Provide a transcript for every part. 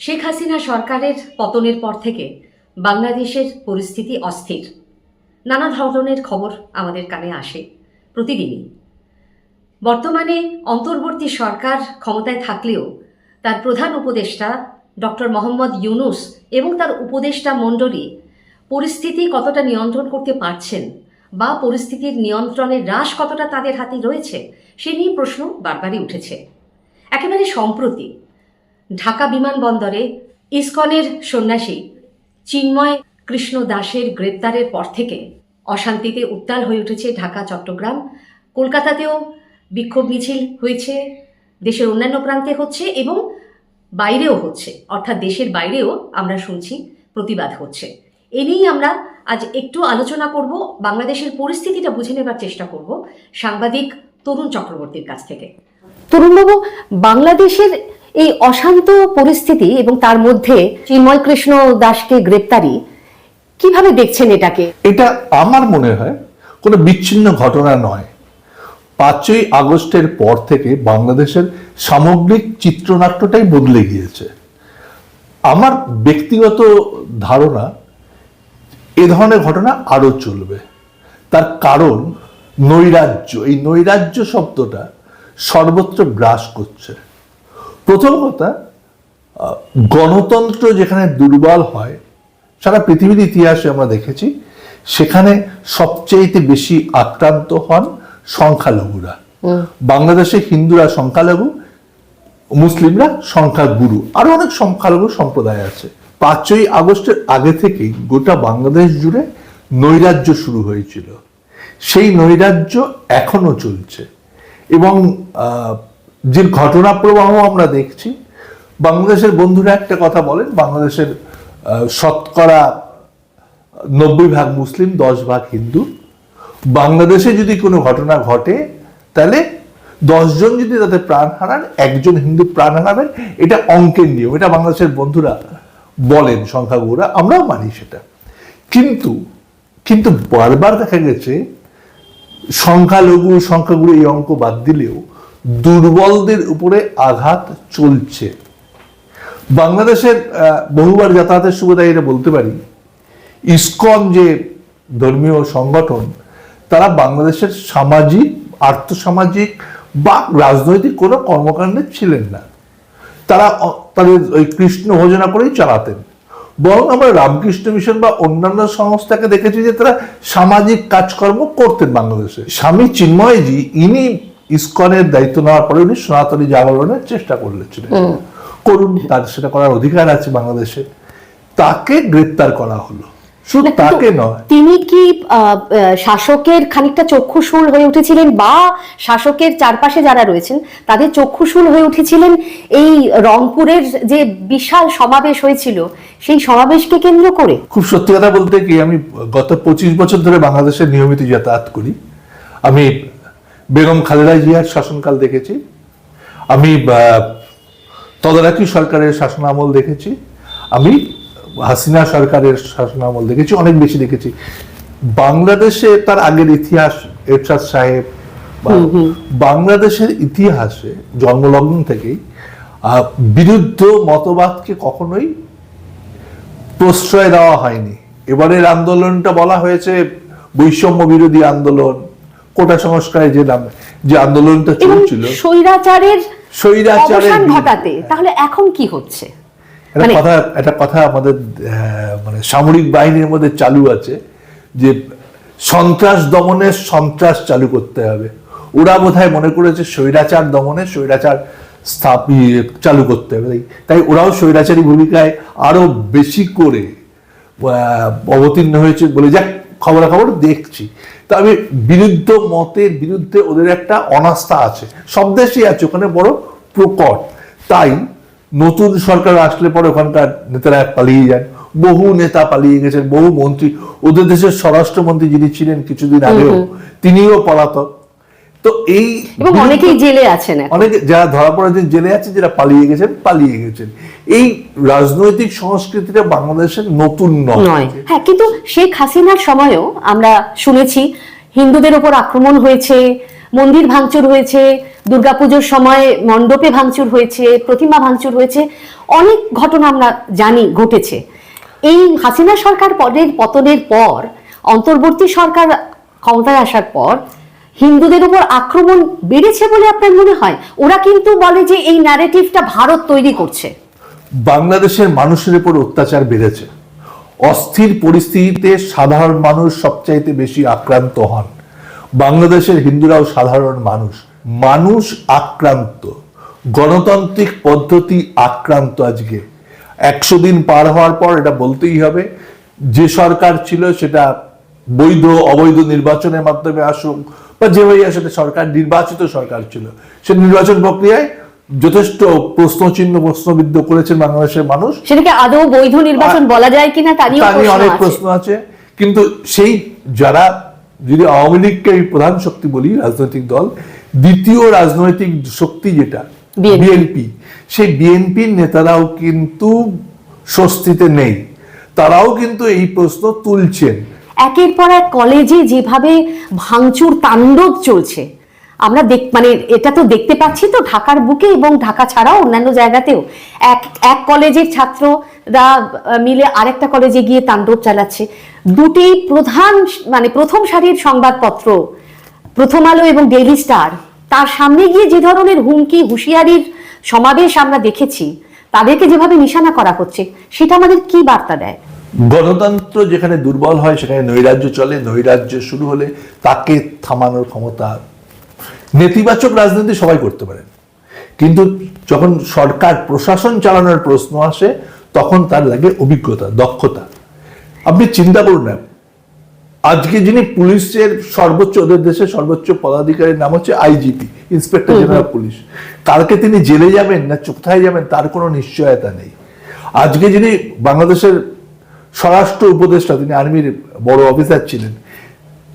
শেখ হাসিনা সরকারের পতনের পর থেকে বাংলাদেশের পরিস্থিতি অস্থির। নানা ধরনের খবর আমাদের কানে আসে প্রতিদিনই। বর্তমানে অন্তর্বর্তী সরকার ক্ষমতায় থাকলেও তার প্রধান উপদেষ্টা ডক্টর মোহাম্মদ ইউনুস এবং তার উপদেষ্টা মণ্ডলী পরিস্থিতি কতটা নিয়ন্ত্রণ করতে পারছেন বা পরিস্থিতির নিয়ন্ত্রণের হ্রাস কতটা তাদের হাতে রয়েছে, সে নিয়ে প্রশ্ন বারবারই উঠেছে। একেবারে সম্প্রতি ঢাকা বিমানবন্দরে ইসকনের সন্ন্যাসী চিন্ময় কৃষ্ণ দাসের গ্রেপ্তারের পর থেকে অশান্তিতে উত্তাল হয়ে উঠেছে ঢাকা, চট্টগ্রাম। কলকাতাতেও বিক্ষোভ মিছিল হয়েছে, দেশের অন্যান্য প্রান্তে হচ্ছে এবং বাইরেও হচ্ছে। অর্থাৎ দেশের বাইরেও আমরা শুনছি প্রতিবাদ হচ্ছে। এ নিয়েই আমরা আজ একটু আলোচনা করব, বাংলাদেশের পরিস্থিতিটা বুঝে নেবার চেষ্টা করব সাংবাদিক তরুণ চক্রবর্তীর কাছ থেকে। তরুণবাবু, বাংলাদেশের এই অশান্ত পরিস্থিতি এবং তার মধ্যে চিন্ময় কৃষ্ণ দাসকে গ্রেপ্তারি, কীভাবে দেখছেন এটাকে? এটা আমার মনে হয় কোনো বিচ্ছিন্ন ঘটনা নয়। পাঁচই আগস্টের পর থেকে বাংলাদেশের সামগ্রিক চিত্রনাট্যটাই বদলে গিয়েছে। আমার ব্যক্তিগত ধারণা এ ধরনের ঘটনা আরও চলবে। তার কারণ নৈরাজ্য, এই নৈরাজ্য শব্দটা সর্বত্র গ্রাস করছে। প্রথম কথা গণতন্ত্র যেখানে দুর্বল হয় সারা পৃথিবীর ইতিহাসে আমরা দেখেছি সেখানে সবচেয়ে বেশি আক্রান্ত হন সংখ্যালঘুরা। বাংলাদেশে হিন্দুরা সংখ্যালঘু মুসলিমরা সংখ্যাগুরু। আরও অনেক সংখ্যালঘু সম্প্রদায় আছে। পাঁচই আগস্টের আগে থেকেই গোটা বাংলাদেশ জুড়ে নৈরাজ্য শুরু হয়েছিল। সেই নৈরাজ্য এখনও চলছে। এবং আহ, যে ঘটনা প্রবাহ আমরা দেখছি, বাংলাদেশের বন্ধুরা একটা কথা বলেন, বাংলাদেশের শতকরা নব্বই ভাগ মুসলিম, দশ ভাগ হিন্দু। বাংলাদেশে যদি কোনো ঘটনা ঘটে, তাহলে দশজন যদি তাদের প্রাণ হারান, একজন হিন্দু প্রাণ হারাবেন, এটা অঙ্কের নিয়ম, এটা বাংলাদেশের বন্ধুরা বলেন, সংখ্যাগুরুরা, আমরাও মানি সেটা। কিন্তু কিন্তু বারবার দেখা গেছে, সংখ্যালঘু, সংখ্যাগুরু এই অঙ্ক বাদ দিলেও দুর্বলদের উপরে আঘাত চলছে। বাংলাদেশের বহুবার যাতায়াতের সুবিধা এটা বলতে পারি। ইসকন যে ধর্মীয় সংগঠন, তারা বাংলাদেশের সামাজিক, আর্থসামাজিক বা রাজনৈতিক কোনো কর্মকাণ্ডে ছিলেন না। তারা তাদের ওই কৃষ্ণ ভোজনা করেই চালাতেন। বরং আমরা রামকৃষ্ণ মিশন বা অন্যান্য সংস্থাকে দেখেছি যে তারা সামাজিক কাজকর্ম করতেন বাংলাদেশে। স্বামী চিন্ময়জি, ইনি ইসকনের দায়িত্ব নেওয়ার পরে উনি সনাতনী জাগরণের চেষ্টা করলেছিলেন। করুন তার সেটা করার অধিকার আছে বাংলাদেশে। তাকে গ্রেপ্তার করা হলো। শুধু তাকে নয়। তিনি কি শাসকের খানিকটা চক্ষুশূল হয়ে উঠেছিলেন বা শাসকের চারপাশে যারা রয়েছেন তাদের চক্ষুশূল হয়ে উঠেছিলেন এই রংপুরের যে বিশাল সমাবেশ হয়েছিল সেই সমাবেশকে কেন্দ্র করে? খুব সত্যি কথা বলতে কি আমি গত পঁচিশ বছর ধরে বাংলাদেশে নিয়মিত যাতায়াত করি। আমি বেগম খালেদা জিয়ার শাসনকাল দেখেছি। আমি তদারকি সরকারের শাসনামল দেখেছি। আমি হাসিনা সরকারের শাসনামল দেখেছি অনেক বেশি দেখেছি। বাংলাদেশে তার আগের ইতিহাস এরশাদ সাহেব বাংলাদেশের ইতিহাসে জন্মলগ্ন থেকেই আহ, বিরুদ্ধ মতবাদকে কখনোই প্রশ্রয় দেওয়া হয়নি। এবারের আন্দোলনটা বলা হয়েছে বৈষম্য বিরোধী আন্দোলন কোটা সংস্কারে যে নাম যে আন্দোলনটা চলছিল। স্বৈরাচারের স্বৈরাচারের ঘটাতে তাহলে এখন কি হচ্ছে? একটা মানে- কথা একটা কথা আমাদের মানে সামরিক বাহিনীর মধ্যে চালু আছে যে সন্ত্রাস দমনের সন্ত্রাস চালু করতে হবে। ওরা বোধহয় মনে করেছে স্বৈরাচার দমনে স্বৈরাচার স্থাপিয়ে চালু করতে হবে। তাই- ওরাও স্বৈরাচারী ভূমিকায় আরও বেশি করে অবতীর্ণ হয়েছে বলে যাক খবরাখবর দেখছি। তবে বিরুদ্ধ মতের বিরুদ্ধে ওদের একটা অনাস্থা আছে। সব দেশেই আছে ওখানে বড় প্রকট। তাই নতুন সরকার আসলে পরে ওখানকার নেতারা পালিয়ে যান। বহু নেতা পালিয়ে গেছেন বহু মন্ত্রী। ওদের দেশের স্বরাষ্ট্রমন্ত্রী যিনি ছিলেন কিছুদিন আগেও তিনিও পলাতক। তো এই এবং অনেকেই জেলে আছেন অনেকে যারা ধরা পড়েছেন জেলে আছে যারা পালিয়ে গেছেন পালিয়ে গেছেন। এই রাজনৈতিক সংস্কৃতিটা বাংলাদেশের নতুন নয়। হ্যাঁ কিন্তু শেখ হাসিনার সময়ও আমরা শুনেছি হিন্দুদের উপর আক্রমণ হয়েছে মন্দির ভাঙচুর হয়েছে দুর্গাপুজোর সময় মণ্ডপে ভাঙচুর হয়েছে প্রতিমা ভাঙচুর হয়েছে। অনেক ঘটনা আমরা জানি ঘটেছে। এই হাসিনা সরকার পদের পতনের পর অন্তর্বর্তী সরকার ক্ষমতায় আসার পর হিন্দুদের উপর আক্রমণ বেড়েছে বলে আপনার মনে হয়? ওরা কিন্তু বলে যে এই ন্যারেটিভটা ভারত তৈরি করছে। বাংলাদেশের মানুষের উপর অত্যাচার বেড়েছে। অস্থির পরিস্থিতিতে সাধারণ মানুষ সবচাইতে বেশি আক্রান্ত হন। বাংলাদেশের হিন্দুরাও সাধারণ মানুষ। মানুষ আক্রান্ত। গণতান্ত্রিক পদ্ধতি আক্রান্ত আজকে। একশো দিন পার হওয়ার পর এটা বলতেই হবে, যে সরকার ছিল সেটা বৈধ অবৈধ নির্বাচনের মাধ্যমে আসুক বা যেভাবেই আসলে সরকার নির্বাচিত সরকার ছিল। সে নির্বাচন প্রক্রিয়ায় যথেষ্ট প্রশ্নচিহ্ন প্রশ্নবিদ্ধ করেছেন বাংলাদেশের মানুষ। সেটাকে আদৌ বৈধ নির্বাচন বলা যায় কিনা তা নিয়ে অনেক প্রশ্ন আছে। কিন্তু সেই যারা যদি আওয়ামী লীগকে আমি প্রধান শক্তি বলি রাজনৈতিক দল দ্বিতীয় রাজনৈতিক শক্তি যেটা বিএনপি সেই বিএনপির নেতারাও কিন্তু স্বস্তিতে নেই। তারাও কিন্তু এই প্রশ্ন তুলছেন। একের পর এক কলেজে যেভাবে ভাঙচুর তাণ্ডব চলছে, আমরা দেখ মানে এটা তো দেখতে পাচ্ছি তো ঢাকার বুকে এবং ঢাকা ছাড়াও অন্যান্য জায়গাতেও। এক এক কলেজের ছাত্ররা মিলে আরেকটা কলেজে গিয়ে তাণ্ডব চালাচ্ছে। দুটি প্রধান মানে প্রথম সারির সংবাদপত্র, প্রথম আলো এবং ডেইলি স্টার, তার সামনে গিয়ে যে ধরনের হুমকি, হুঁশিয়ারির সমাবেশ আমরা দেখেছি, তাদেরকে যেভাবে নিশানা করা হচ্ছে, সেটা আমাদের কি বার্তা দেয়? গণতন্ত্র যেখানে দুর্বল হয় সেখানে নৈরাজ্য চলে নৈরাজ্য শুরু হলে তাকে থামানোর ক্ষমতা নেতিবাচক রাজনীতি সবাই করতে পারেন কিন্তু যখন সরকার প্রশাসন চালানোর প্রশ্ন আসে তখন তার লাগে অভিজ্ঞতা দক্ষতা। আপনি চিন্তা করুন না আজকে যিনি পুলিশের সর্বোচ্চ ওদের দেশের সর্বোচ্চ পদাধিকারীর নাম হচ্ছে আইজিপি ইন্সপেক্টর জেনারেল পুলিশ। কালকে তিনি জেলে যাবেন না কোথায় যাবেন তার কোনো নিশ্চয়তা নেই। আজকে যিনি বাংলাদেশের স্বরাষ্ট্র উপদেষ্টা, তিনি আর্মির বড় অফিসার ছিলেন,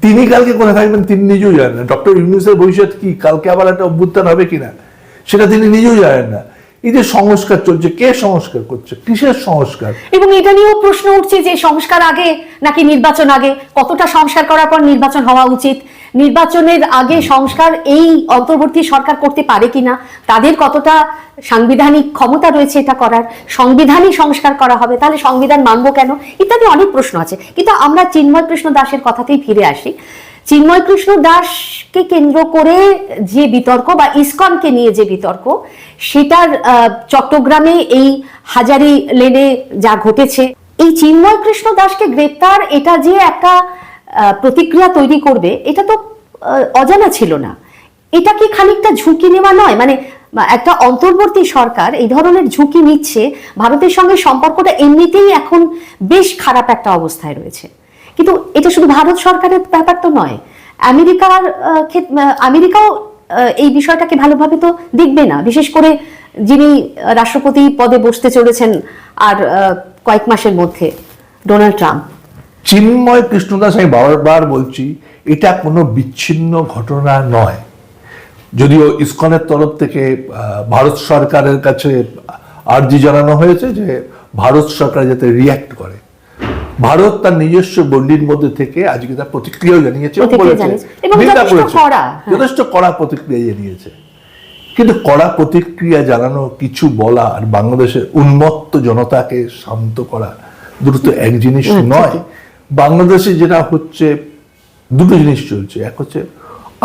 তিনি কালকে কোথায় থাকবেন তিনি নিজেও জানেন না। ডক্টর ইউনুসের ভবিষ্যৎ কি, কালকে আবার একটা অভ্যুত্থান হবে কিনা, সেটা তিনি নিজেও জানেন না। এই যে সংস্কার চলছে, কে সংস্কার করছে, কিসের সংস্কার? এবং এটা নিয়েও প্রশ্ন উঠছে যে সংস্কার আগে নাকি নির্বাচন আগে? কতটা সংস্কার করার পর নির্বাচন হওয়া উচিত? নির্বাচনের আগে সংস্কার এই অন্তর্বর্তী সরকার করতে পারে কিনা, তাদের কতটা সাংবিধানিক ক্ষমতা রয়েছে এটা করার, সংবিধানই সংস্কার করা হবে, তাহলে সংবিধান মানব কেন? ইত্যাদি অনেক প্রশ্ন আছে। কিন্তু আমরা চিন্ময় কৃষ্ণ দাসের কথাতেই ফিরে আসি। চিন্ময় কৃষ্ণ দাসকে কেন্দ্র করে যে বিতর্ক বা ইসকনকে নিয়ে যে বিতর্ক, সেটার চট্টগ্রামে এই হাজারি লেনে যা ঘটেছে, এই চিন্ময় কৃষ্ণ দাসকে গ্রেপ্তার, এটা যে একটা প্রতিক্রিয়া তৈরি করবে, এটা তো অজানা ছিল না। এটা কি খানিকটা ঝুঁকি নেওয়া নয়? মানে একটা অন্তর্বর্তী সরকার এই ধরনের ঝুঁকি নিচ্ছে, ভারতের সঙ্গে সম্পর্কটা এমনিতেই এখন বেশ খারাপ একটা অবস্থায় রয়েছে। কিন্তু এটা শুধু ভারত সরকারের ব্যাপার তো নয়, আমেরিকার আমেরিকাও এই বিষয়টাকে ভালোভাবে তো দেখবে না। বিশেষ করে যিনি রাষ্ট্রপতি পদে বসতে চলেছেন আর কয়েক মাসের মধ্যে ডোনাল্ড ট্রাম্প। চিন্ময় কৃষ্ণদাস আমি বারবার বলছি এটা কোনো বিচ্ছিন্ন ঘটনা নয় যদিও ইসকনের তরফ থেকে ভারত সরকারের কাছে আর্জি জানানো হয়েছে যে ভারত সরকার যাতে রিয়াক্ট করে ভারত তার নিজস্ব গণ্ডির মধ্যে থেকে আজকে তার প্রতিক্রিয়াও জানিয়েছে। নিন্দা করেছে। হ্যাঁ। যথেষ্ট কড়া প্রতিক্রিয়া জানিয়েছে কিন্তু কড়া প্রতিক্রিয়া জানানো কিছু বলা আর বাংলাদেশের উন্মত্ত জনতাকে শান্ত করা দুটো তো এক জিনিস নয় ঠিকই। বাংলাদেশে যেটা হচ্ছে দুটো জিনিস চলছে। এক হচ্ছে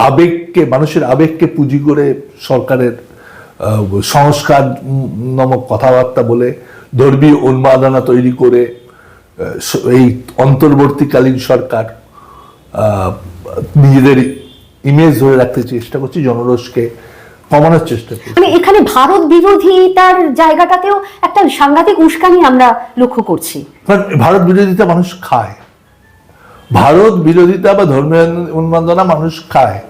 আবেগকে মানুষের আবেগকে পুঁজি করে সরকারের সংস্কার নামক কথাবার্তা বলে ধর্মীয় উন্মাদনা তৈরি করে এই অন্তর্বর্তীকালীন সরকার নিজেদের ইমেজ ধরে রাখতে চেষ্টা করছে জনরোষকে কমানোর চেষ্টা করছে। মানে এখানে ভারত বিরোধিতার জায়গাটাতেও একটা সাংঘাতিক উস্কানি আমরা লক্ষ্য করছি। ভারত বিরোধিতা মানুষ খায়। ভারত বিরোধিতা বা ধর্মীয় উন্মাদনা মানুষ খায়।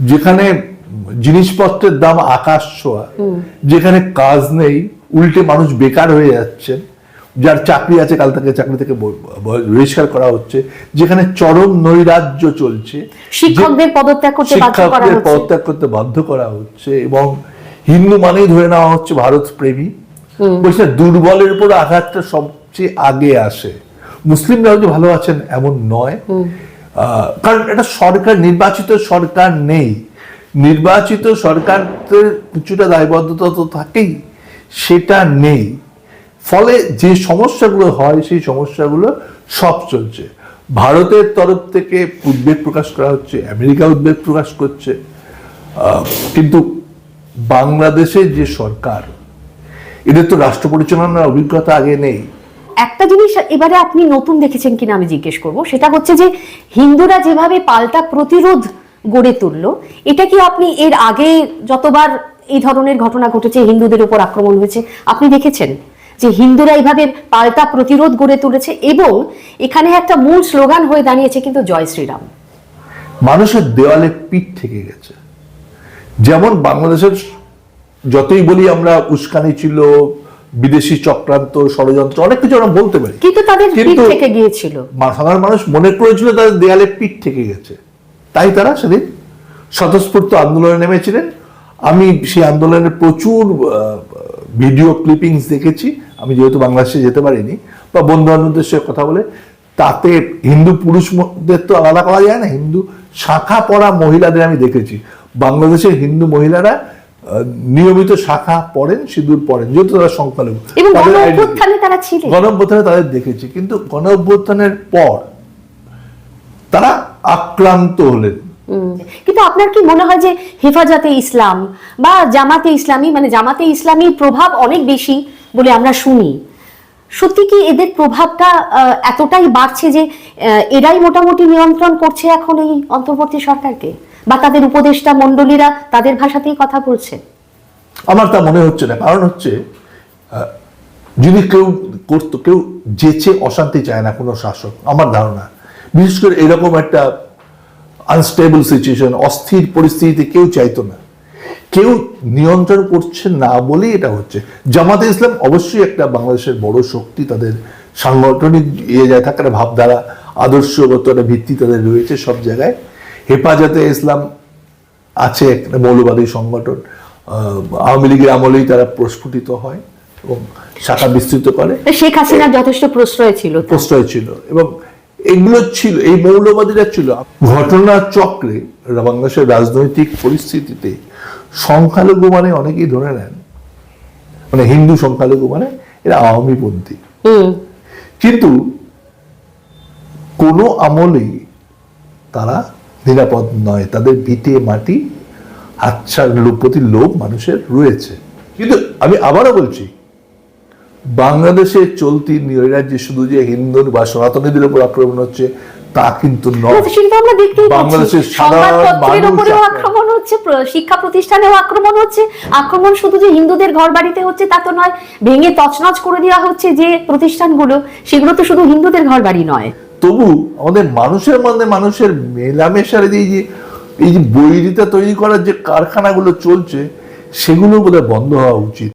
যেখানে জিনিসপত্রের দাম আকাশ ছোঁয়া যেখানে কাজ নেই উল্টে মানুষ বেকার হয়ে যাচ্ছে যার চাকরি আছে কাল থেকে চাকরি থেকে বহিষ্কার করা হচ্ছে যেখানে চরম নৈরাজ্য চলছে শিক্ষকদের পদত্যাগ করতে শিক্ষকদের পদত্যাগ করতে বাধ্য করা হচ্ছে এবং হিন্দু মানেই ধরে নেওয়া হচ্ছে ভারত প্রেমী বলছে দুর্বলের উপর আঘাতটা সবচেয়ে আগে আসে। মুসলিমরাও যে ভালো আছেন এমন নয়। কারণ এটা সরকার নির্বাচিত সরকার নেই। নির্বাচিত সরকারদের কিছুটা দায়বদ্ধতা তো থাকেই সেটা নেই। ফলে যে সমস্যাগুলো হয় সেই সমস্যাগুলো সব চলছে। ভারতের তরফ থেকে উদ্বেগ প্রকাশ করা হচ্ছে আমেরিকা উদ্বেগ প্রকাশ করছে। আহ, কিন্তু বাংলাদেশের যে সরকার এদের তো রাষ্ট্র পরিচালনার অভিজ্ঞতা আগে নেই। একটা জিনিস এবারে আপনি নতুন দেখেছেন কিনা আমি জিজ্ঞেস করব। সেটা হচ্ছে যে হিন্দুরা যেভাবে পাল্টা প্রতিরোধ গড়ে তুললো, এটা কি আপনি এর আগে যতবার এই ধরনের ঘটনা ঘটেছে, হিন্দুদের উপর আক্রমণ হয়েছে, আপনি দেখেছেন? যে হিন্দুরা এইভাবে পাল্টা প্রতিরোধ গড়ে তুলেছে এবং এখানে একটা মূল স্লোগান হয়ে দাঁড়িয়েছে কিন্তু জয় শ্রীরাম। মানুষের দেওয়ালে পিঠ থেকে গেছে। যেমন বাংলাদেশের যতই বলি আমরা উস্কানি ছিল বিদেশি চক্রান্ত ষড়যন্ত্র অনেক কিছু আমরা বলতে পারি। কিন্তু তাদের পিঠ থেকে গিয়েছিল। সাধারণ মানুষ মনে করেছিল তাদের দেয়ালে পিঠ থেকে গেছে। তাই তারা সেদিন স্বতঃস্ফূর্ত আন্দোলনে নেমেছিলেন। আমি সেই আন্দোলনের প্রচুর ভিডিও ক্লিপিংস দেখেছি। আমি যেহেতু বাংলাদেশে যেতে পারিনি বা বন্ধু বান্ধবদের সঙ্গে কথা বলে তাতে হিন্দু পুরুষদের তো আলাদা করা যায় না। হিন্দু শাখা পড়া মহিলাদের আমি দেখেছি। বাংলাদেশের হিন্দু মহিলারা নিয়মিত শাখা পড়েন সিঁদুর পড়েন যেহেতু তারা সংখ্যালঘু। গণ অভ্যুত্থানে তাদের দেখেছি কিন্তু গণ অভ্যুত্থানের পর তারা আক্রান্ত হলেন। কিন্তু আপনার কি মনে হয় যে হেফাজতে ইসলাম বা জামাতে ইসলামী মানে জামাতে ইসলামীর প্রভাব অনেক বেশি বলে আমরা শুনি? সত্যি কি এদের প্রভাবটা এতটাই বাড়ছে যে এরাই মোটামুটি নিয়ন্ত্রণ করছে এখন এই অন্তর্বর্তী সরকারকে? বা তাদের উপদেষ্টা মণ্ডলীরা তাদের ভাষাতেই কথা বলছে আমার তা মনে হচ্ছে না। কারণ হচ্ছে যদি কেউ করতো, কেউ যেচে অশান্তি চায় না কোনো শাসক, আমার ধারণা, বিশেষ করে এরকম একটা আনস্টেবল সিচুয়েশন অস্থির পরিস্থিতিতে কেউ চাইতো না। কেউ নিয়ন্ত্রণ করছে না বলেই এটা হচ্ছে। জামাতে ইসলাম অবশ্যই একটা বাংলাদেশের বড় শক্তি, তাদের সাংগঠনিক ইয়ে যায় থাকে একটা ভাবধারা, আদর্শগত একটা ভিত্তি তাদের রয়েছে সব জায়গায়। হেফাজতে ইসলাম আছে একটা মৌলবাদী সংগঠন আওয়ামী লীগের আমলেই তারা প্রস্ফুটিত হয় এবং শাখা বিস্তৃত করে। শেখ হাসিনার যথেষ্ট প্রশ্রয় ছিল প্রশ্রয় ছিল এবং এগুলো ছিল এই মৌলবাদীরা ছিল। ঘটনা চক্রে বাংলাদেশের রাজনৈতিক পরিস্থিতিতে সংখ্যালঘু মানে অনেকেই ধরে নেন মানে হিন্দু সংখ্যালঘু মানে এরা আওয়ামীপন্থী। কিন্তু কোনো আমলেই তারা নিরাপদ নয়। তাদের ভিটে মাটি হাতছাড় প্রতি লোভ মানুষের রয়েছে। কিন্তু আমি আবারও বলছি বাংলাদেশে চলতি নৈরাজ্যে শুধু যে হিন্দু বা সনাতনীদের উপর আক্রমণ হচ্ছে তা কিন্তু নয়। না, সেটা তো আমরা দেখতেই বাংলাদেশের সাধারণ উপরেও আক্রমণ- আক্রমণ হচ্ছে শিক্ষা প্রতিষ্ঠানেও আক্রমণ হচ্ছে। আক্রমণ শুধু যে হিন্দুদের ঘর বাড়িতে হচ্ছে তা তো নয় ভেঙে তছনছ করে দেওয়া হচ্ছে যে প্রতিষ্ঠানগুলো সেগুলো তো শুধু হিন্দুদের ঘর বাড়ি নয়। তবু আমাদের মানুষের মধ্যে মানুষের মেলামেশার এই যে এই যে বৈরিতা তৈরি করার যে কারখানাগুলো চলছে, সেগুলো বোধহয় বন্ধ হওয়া উচিত।